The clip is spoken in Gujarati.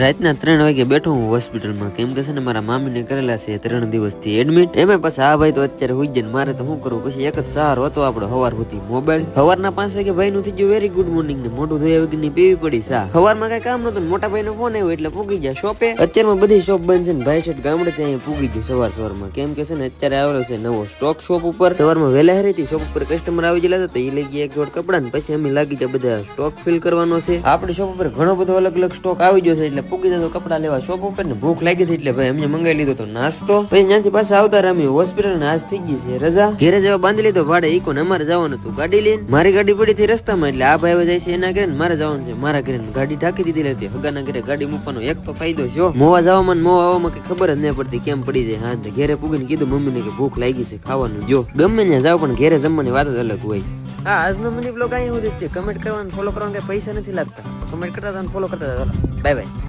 રાતના ત્રણ વાગે બેઠો હું હોસ્પિટલમાં. કેમ કે છે ને, મારા મામીને કરેલા છે ત્રણ દિવસથી એડમિટ એમાં પછી આ ભાઈ, તો અત્યારે હોઈ જાય મારે તો શું કરવું પછી એક જ સહારો હતો આપણો, હવાર સુધી મોબાઈલ. હવારના પાંચ કે ભાઈ નું થઈ વેરી ગુડ મોર્નિંગ ને મોઢું ધોયા વગરની પીવી પડી, સા. હવારમાં કઈ કામ નતું મોટા ભાઈ નો ફોન આવ્યો એટલે પૂગી ગયા શોપે અત્યારમાં બધી શોપ બંધ છે ને, ભાઈ છે ગામડે ત્યાં પૂગી ગયું સવાર સવારમાં. કેમ કે છે ને, અત્યારે આવેલો છે નવો સ્ટોક શોપ ઉપર. સવારમાં વહેલા હરી શોપ ઉપર કસ્ટમર આવી ગયેલા હતા તો એ લઈ ગયા એક જોડ કપડા ને પછી અમે લાગી ગયા બધા સ્ટોક ફિલ કરવાનો છે. આપણી શોપ ઉપર ઘણો બધો અલગ અલગ સ્ટોક આવી ગયો છે એટલે પૂગી જતો કપડા લેવા શોપ ઉપર ને ભૂખ લાગી હતી એટલે ભાઈ એમને મંગાવી લીધો તો નાસ્તો. પછી ત્યાંથી પાછા આવતા રમ્યો હોસ્પિટલ ને આજ થઈ ગઈ છે રજા. ઘેરે જવા બાંધી લીધો, ભાડે ઈકો ને અમારે જવાનું હતું ગાડી લઈને. મારી ગાડી પડી હતી રસ્તામાં, એટલે આ ભાઈ જાય છે એના ઘરે મારે જવાનું છે. મારા ઘરે ગાડી ઢાંકી દીધી હતી હગાના ઘરે ગાડી મૂકવાનો એક તો ફાયદો છે મોવા જવામાં મોવા આવવામાં કઈ ખબર જ નહીં પડતી કેમ પડી જાય. હા, તો ઘેરે પૂગીને કીધું મમ્મીને કે ભૂખ લાગી છે, ખાવાનું જો ગમે ત્યાં જાવ પણ ઘેરે જમવાની વાત જ અલગ હોય. હા, આજનો મિની બ્લોગ અહીં સુધી છે. કમેન્ટ કરવાનું ફોલો કરવાનું કઈ પૈસા નથી લાગતા. કમેન્ટ કરતા ફોલો કરતા બાય બાય